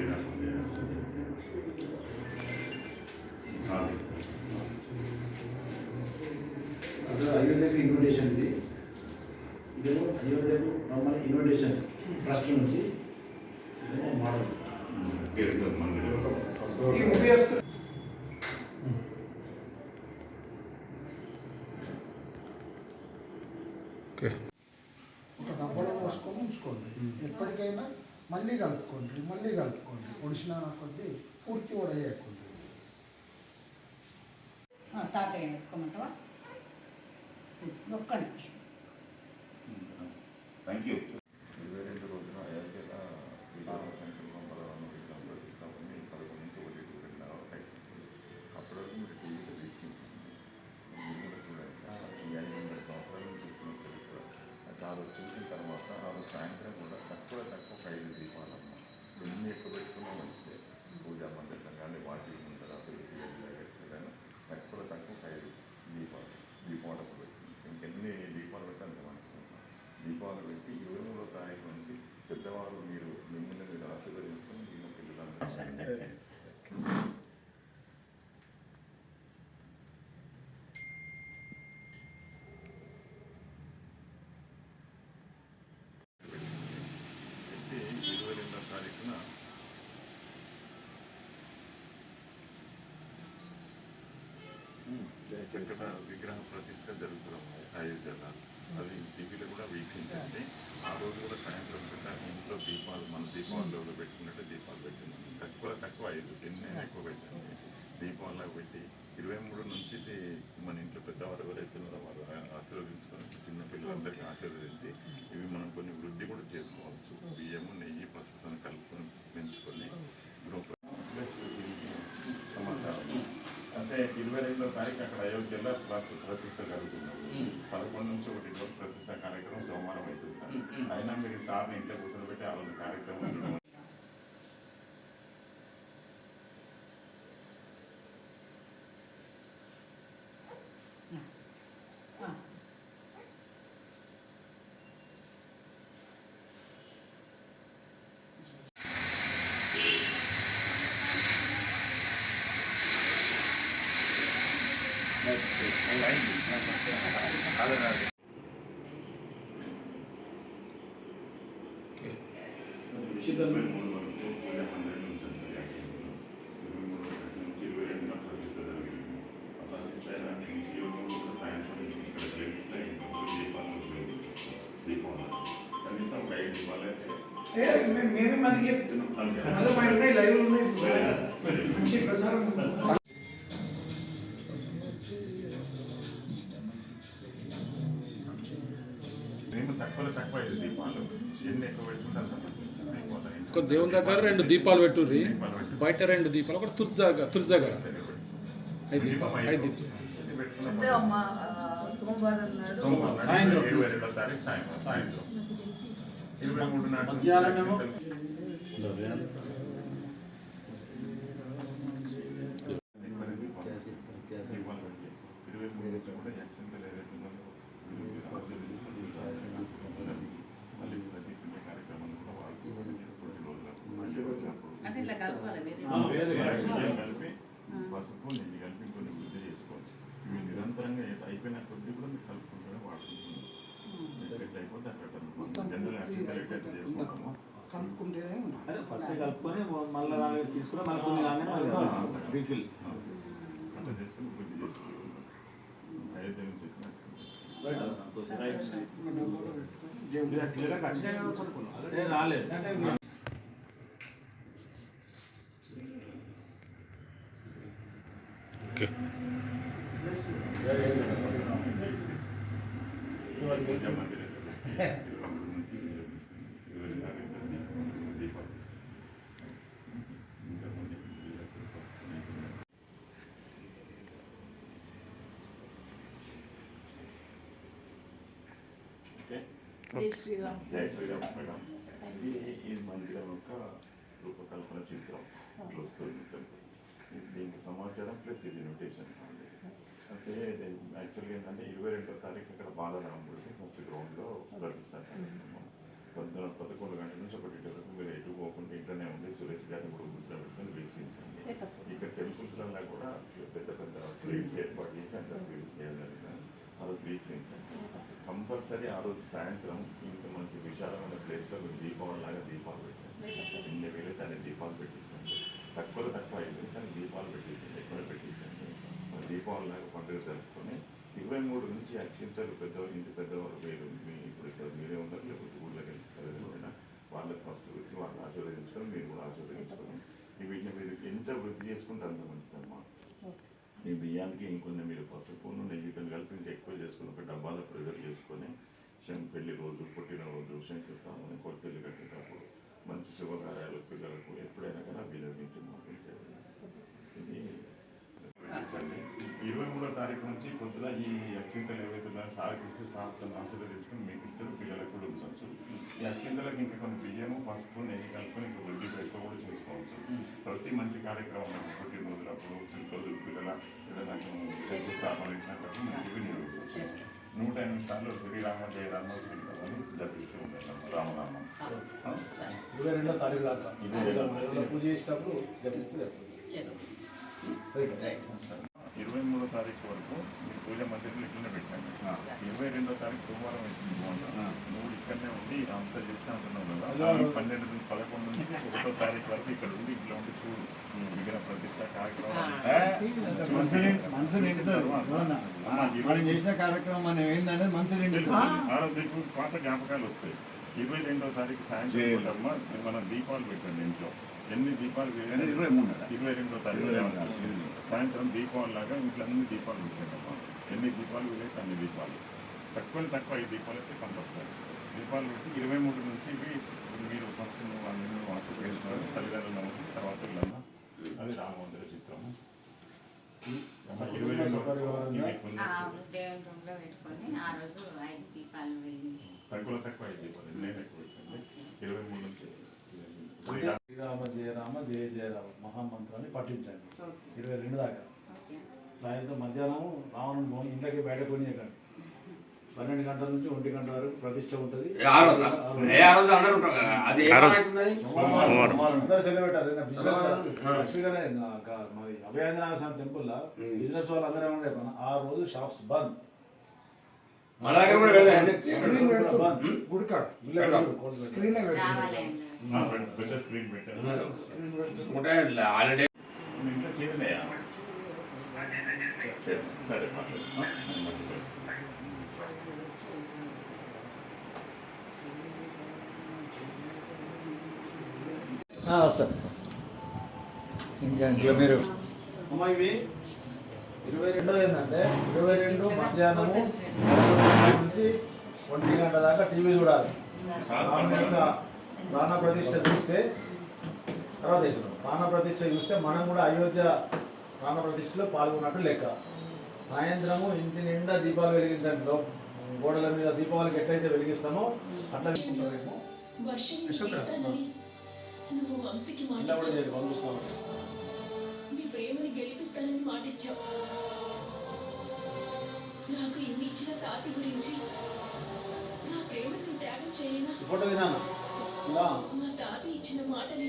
శ్రీరామ్ అది అయోధ్యకు ఇన్విటేషన్ ఇది. ఇదేమో అయోధ్యకు రమ్మని ఇన్విటేషన్ ట్రస్ట్ నుంచి ఇదేమో మోడల్ ఒక డబ్బాలో పోసుకొని ఉంచుకోండి. ఎప్పటికైనా మళ్ళీ కలుపుకోండి. మళ్ళీ కలుపుకోండి. ఒడిసిన కొద్దీ పూర్తి ఉడయకుండా తాతయ్య ఎత్తుకోమంటావా ఒక్క నిమిషం. థ్యాంక్ యూ ఇరవై రెండు రోజున అయోధ్యల విధాన సంకల్పం పదవులను విధానం ప్రతిస్తామని పదకొండు నుంచి ఒకటి రెండున్నర వరకు అప్పటి వరకు మీరు టీవీలో వీక్షించండి. మీరు కూడా చూడండి. సార్ వందల సంవత్సరాల చూస్తున్న చరిత్ర. అయితే ఆ రోజు చూసిన తర్వాత ఆ రోజు సాయంత్రం కూడా తక్కువ తక్కువ ఐదు దీపాలమ్మ ఎన్ని ఎక్కువ పెట్టుకున్నా మంచిదే. పూజా మందిరం కానీ వాటి ముందర తులసి కానీ ఎక్కడ తక్కువ ఖైదు దీపాలు దీపావళి అప్పుడు పెట్టింది ఇంకెన్ని దీపాలు పెట్టి అంత మనసు దీపావళి పెట్టి ఇరవై మూడో తారీఖు నుంచి పెద్దవాళ్ళు మీరు మిమ్మల్ని మీరు ఆశీర్వదించుకొని మీ పిల్లలందరూ పెట్టి ఇరవై రెండో తారీఖున ఇక్కడ విగ్రహ ప్రతిష్ట జరుగుతున్నాం అయోధ్యలో అది టీవీలో కూడా వీక్షించండి. ఆ రోజు కూడా సాయంత్రం పూట ఇంట్లో దీపాలు మన దీపావళిలో పెట్టుకున్నట్టు దీపాలు పెట్టినాం తక్కువ తక్కువ ఐదు ఎన్ని ఎక్కువ పెట్టండి. దీపావళిలో పెట్టి ఇరవై మూడు నుంచి మన ఇంట్లో పెద్దవారు ఎవరైతే ఉన్నారో వారు ఆశీర్వదించుకొని చిన్న పిల్లలందరికీ ఆశీర్వదించి ఇవి మనం కొన్ని వృద్ధి కూడా చేసుకోవచ్చు. బియ్యము నెయ్యి పసుపుతో కలుపుకొని పెంచుకొని. గృహ ప్లస్ సమాచారం అంటే ఇరవై రెండో తారీఖు అక్కడ అయోధ్యలో ప్ర- ప్రతిష్ట జరుగుతున్నది. పదకొండు నుంచి ఒకటి ప్రతిష్ట కార్యక్రమం సోమవారం అవుతుంది సార్. అయినా మీరు సార్ని ఇంట్లో కూర్చోబెట్టి ఆ రోజు కార్యక్రమం ఉచితంగా మూడు వరకు పూజా మందిరం ఉంచాలి సార్ యాక్టివ్లో. ఇరవై మూడు ఒకటి నుంచి ఇరవై రెండున ప్రతిష్ట జరిగింది ఆ ప్రతిష్ట అయినాక నుంచి ఇరవై మూడు ఒక సాయంత్రం ఇక్కడ క్లినిక్లో ఇంకొక దీపాలను ఉపయోగించాం దీపాలు కనీసం ఒక ఐదు దీపాలు అయితే ఏ, మే- మేమే మందికి చెప్తున్నాం అంతే. అందులో మా ఉన్నాయి లైవ్ ఉన్నాయి Very good. Very good. మంచి ప్రచారం తక్కువలో తక్కువ ఐదు దీపాలు. ఎన్ని ఎక్కువ దేవుని దగ్గర రెండు దీపాలు పెట్టుర్రి బయట రెండు దీపాలు ఒకటి తుర్జు దగ్గర తుర్జు దగ్గర ఐదు దీపాలు. ఐదు దీపాలు సాయంత్రం. ఇరవై రెండో తారీఖు సాయంత్రం సాయంత్రం. ఇరవై మూడు నాడు ఇరవై మూడు కూడా యాక్సిడెంట్ ఏదైతే ఉందో మీరు ఆశీర్వదించుకొని మళ్ళీ ప్రతి పుణ్య కార్యక్రమం కూడా వాడుతూ కొన్ని రోజులకు వచ్చినప్పుడు అంటే ఇట్లా కలపాలి కలిపి పసుపు నెయ్యి కలిపి కొన్ని వృద్ధి చేసుకోవచ్చు ఇవి నిరంతరంగా అయిపోయిన కొద్ది కూడా మీరు కలుపుకుంటూనే వాడుకుంటున్నాం ఎట్లా అయిపోతే అక్కడ జనరల్ యాక్సిడెంట్ ఎట్లయితే చేసుకుంటామో కలుపుకుంటేనే ఉండాలి అదే ఫస్ట్ కలుపుకొని మళ్ళీ నాలుగు తీసుకుని మళ్ళీ కొన్ని కానీ మళ్ళీ రీఫిల్ అట్లా చేసుకుని వృద్ధి చేసుకుంటాం అయోధ్య నుంచి వచ్చిన సంతోషం రాలేదు పూజా మందిరం ఇరవై మూడు నుంచి ఇరవై రెండు తారీఖు దీపాలు ఇంకా కొన్ని పూజలకు పసుపు నీళ్ళు. ఓకే జై శ్రీరామ్ జై శ్రీరామ్ మేడం ఇది ఈ మందిరం యొక్క రూపకల్పన చిత్రం ఇట్లా వస్తుంది దీనికి సమాచారం ప్లస్ ఇది ఇన్విటేషన్ అంటే యాక్చువల్గా ఏంటంటే ఇరవై రెండో తారీఖు ఇక్కడ బాలరాముడికి ఫస్ట్ గ్రౌండ్లో ప్రతిష్ట కార్యక్రమం. పొద్దున పదకొండు గంటల నుంచి ఒకటి వరకు మీరు ఎటు పోకుండా ఇంట్లోనే ఉండి సురేష్ గారిని కూడా గుర్తులో పెట్టుకొని వీక్షించండి ఇక్కడ టెంపుల్స్లలో కూడా పెద్ద పెద్ద స్క్రీన్స్ ఏర్పాటు చేసి అంత ఆ రోజు వీక్షించండి కంపల్సరీ ఆ రోజు సాయంత్రం ఇంత మంచి విశాలమైన ప్లేస్లో మీరు దీపావళి లాగా దీపాలు పెట్టండి ఎన్ని వేలు దాన్ని దీపాలు పెట్టించండి. తక్కువలో తక్కువ అయింది కానీ దీపాలు పెట్టించండి ఎక్కువ పెట్టించండి. మరి దీపావళి లాగా పండుగ జరుపుకొని ఇరవై మూడు నుంచి అక్షింతలు పెద్దవారు ఇంటి పెద్దవారు మీరు మీ ఇప్పుడు ఇక్కడ మీరే ఉన్నారు లేకపోతే ఊళ్ళకి వెళ్ళినా వాళ్ళకి ఫస్ట్ వచ్చి వాళ్ళని ఆశీర్వదించుకొని మీరు కూడా ఆశీర్వదించుకొని వీటిని మీరు ఎంత వృద్ధి చేసుకుంటే అంత మంచిదమ్మా. ఈ బియ్యానికి ఇంకొన్ని మీరు పసుపును నెయ్యితో కలిపి ఇంకా ఎక్కువ చేసుకుని ఒక డబ్బాలో ప్రిజర్వ్ చేసుకొని శం పెళ్ళి రోజు పుట్టిన రోజు శంకుస్థానం కొత్తలు కట్టేటప్పుడు మంచి శుభకార్యాలు పిల్లలకు ఎప్పుడైనా కానీ వినియోగించి మాకు ఇది ఇరవై మూడో తారీఖు నుంచి పొద్దున ఈ అక్షింతలు ఏవైతే ఉన్నాయో సార్కి ఇస్తే సార్తో ఆశీర్వదించుకొని మీకు ఇస్తారు పిల్లలకు కూడా ఉంచవచ్చు ఈ అక్షింతలకు ఇంకా కొన్ని బియ్యము పసుపు నెయ్యి కలుపుకొని ఇంకా వృద్ధి ఎక్కువ కూడా చేసుకోవచ్చు. ప్రతి మంచి కార్యక్రమం పుట్టినరోజులప్పుడు పిల్లలు పిల్లల ఏదైనా శంకుస్థాపన ఇచ్చినప్పుడు మంచి వినియోగించవచ్చు నూట ఎనిమిది సార్లు శ్రీరామ జయ రామ శ్రీరామని జపిస్తూ ఉంటాను రామనామం? ఇరవై రెండో తారీఖు దాకా. ఇరవై రెండో ఎవరో పూజ చేసేటప్పుడు జపిస్తే ఇరవై మూడో తారీఖు వరకు మీ పూజ మందిరంలో ఇట్లనే పెట్టండి. ఇరవై రెండో తారీఖు సోమవారం నువ్వు ఇక్కడనే ఉండి అంతా చేసినా ఉంటున్నావు కదా. ఆ పన్నెండు నుంచి పదకొండు నుంచి ఒకటో తారీఖు వరకు ఇక్కడ ఉండి ఇట్లా ఉండి చూడు. విగ్రహ ప్రతిష్ట కార్యక్రమం. చేసిన కార్యక్రమం మనం ఏంటంటే మనసు మీకు పాత జ్ఞాపకాలు వస్తాయి. ఇరవై రెండో తారీఖు సాయంత్రం మనం దీపాలు పెట్టండి ఇంట్లో. ఎన్ని దీపాలు వేయాలి? ఇరవై మూడు ఇరవై రెండో తారీఖు. సాయంత్రం. దీపావళి లాగా ఇంట్లో అన్ని దీపాలు పెట్టండమ్మా ఎన్ని దీపాలు వేయలేదు అన్ని దీపాలు. తక్కువ తక్కువ ఐదు దీపాలు అయితే కంపల్సరీ. దీపాలు పెట్టి ఇరవై మూడు నుంచి ఇవి మీరు ఫస్ట్ వాసు వేసుకొని తల్లిదండ్రులు నమ్ముకుని తర్వాత పిల్లలు అది రామవందర చిత్రము. తక్కువ తక్కువ ఐదు దీపాలు నేను ఎక్కువ పెట్టండి ఇరవై మూడు నుంచి శ్రీరామ జయ రామ జయ జయ రామ మహామంత్రాన్ని పఠించండి. ఇరవై రెండు దాకా. సాయంత్రం మధ్యాహ్నం రావణుని భూమి ఇంట్లోకి బయట కొనియకండి. పన్నెండు గంటల నుంచి ఒంటి గంట వరకు ప్రతిష్ట ఉంటుంది. అందరూ సెలవు పెట్టారు నిన్న బిజినెస్ లక్ష్మీగానే మరి స్వామి టెంపుల్లో బిజినెస్ వాళ్ళు అందరూ ఏమన్నా ఆ రోజు షాప్స్ బంద్. ఆల్రెడీ మీ ఇంట్లో చేరినాయా చేరు. సరే వస్తాను ఇంకా మీరు అమ్మా ఇవి ఇరవై రెండో ఏంటంటే ఇరవై రెండు మధ్యాహ్నము నుంచి ఒంటి గంట దాకా టీవీ చూడాలి. ప్రాణ ప్రతిష్ట చూస్తే తర్వాత ప్రాణ ప్రతిష్ట చూస్తే మనం కూడా అయోధ్య ప్రాణ ప్రతిష్ఠలో పాల్గొన్నట్టు లెక్క. సాయంత్రము ఇంటి నిండా దీపాలు వెలిగించండి. లో- గోడల మీద దీపావళికి ఎట్లయితే వెలిగిస్తామో అట్లా ఇలా కూడా పంపిస్తాము గెలిపిస్తానని మాటిచ్చావు నాకు ఇన్ని ఇచ్చిన తాతి గురించి నా ప్రేమని త్యాగం మా తాత ఇచ్చిన మాటని